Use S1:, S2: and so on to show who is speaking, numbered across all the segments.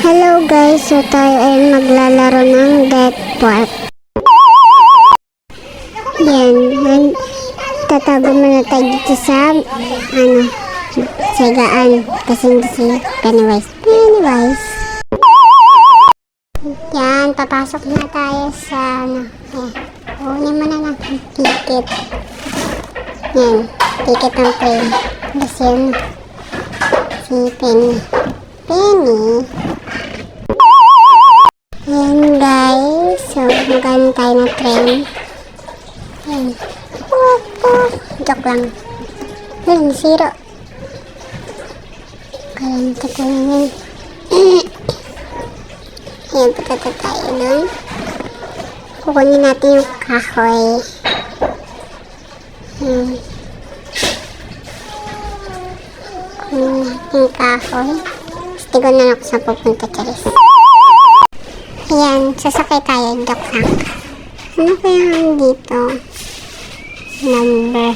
S1: Hello guys, so tayo ay maglalaro ng Death Park. Yan, yan. Tatago muna tayo dito sa, ano, sagaan. Kasi hindi si Pennywise. Pennywise. Yan, papasok na tayo sa, ano, eh, kunin mo na ng ticket. Yan, ticket ng train. Kasi yun, si Penny. Penny. Magano tayo ng train. Ayan. Joke lang. Ayan, zero. Kalanta ko yun. Ayan, patata tayo nun. Kukunin natin yung kahoy. Ayan. Kukunin natin yung kahoy. Stigo na lang ako sa pupunta, Charis. Ayan, sasakay tayo. Joke lang. Ano kaya dito? Number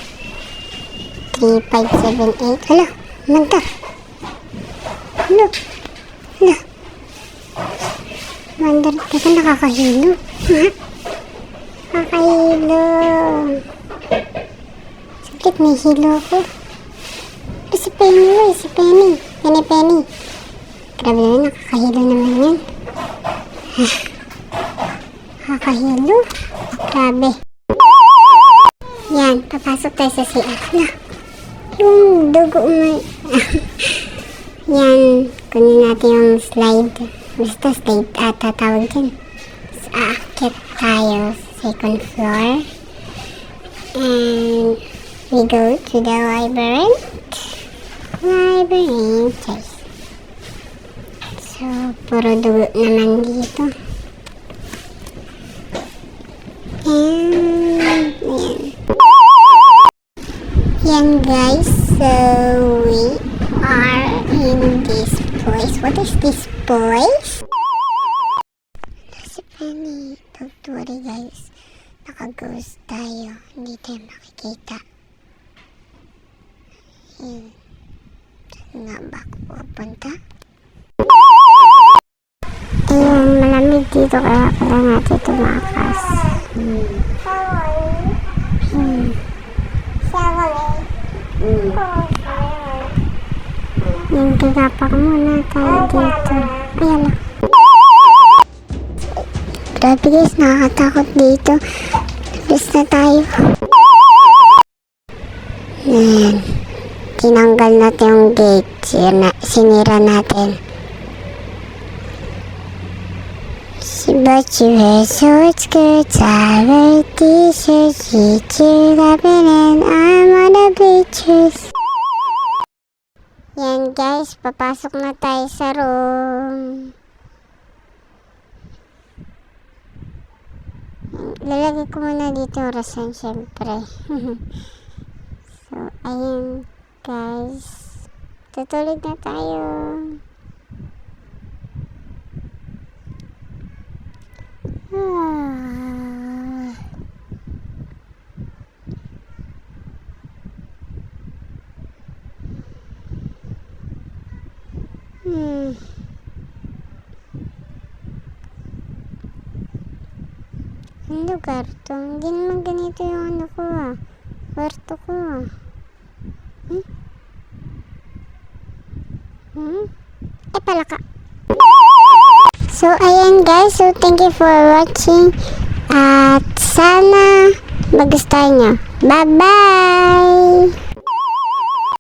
S1: 3578. Hala, manda. Hala. Hala. Manda, teka nakakahilo. Ha? Nakakahilo. Sakit, may hilo ko. Eh, si Penny, eh, si Penny. Penny, Penny. Grabe naman, nakakahilo naman yan. Nakakahilo. Grabe. Yan, papasok tayo sa CR. Yung dugo mo. Yan, kunin natin yung slide. Basta slide ata tawag dyan. So, aakyat tayo second floor. And we go to the labyrinth. Labyrinth. Yes. So, puro dugo naman dito. And, yan. Yan guys, so we are in this place. What is this place? Si Penny, don't worry guys. Naka-ghost tayo. Hindi tayo makikita. Yan. Saan nga ba ako pupunta? Dito kaya pala natin tumakas. Hmm. Hmm. Yung tigapak muna tayo dito. Ayan na. Grabe guys, nakakatakot dito. Alis na tayo. But you wear short skirts, I wear t-shirts, you two loving and I'm on the bleachers. Yan guys, papasok na tayo sa room. Lalagay ko muna dito yung orasan syempre. so, ayun guys. Tutulog na tayo. Hmm. Ang lugar to? Hindi naman ganito yung ano ko ah. Kwarto ko ah. Hmm? Hmm? Eh pala ka. So, ayan guys. So, thank you for watching. At sana magustuhan nyo. Bye-bye!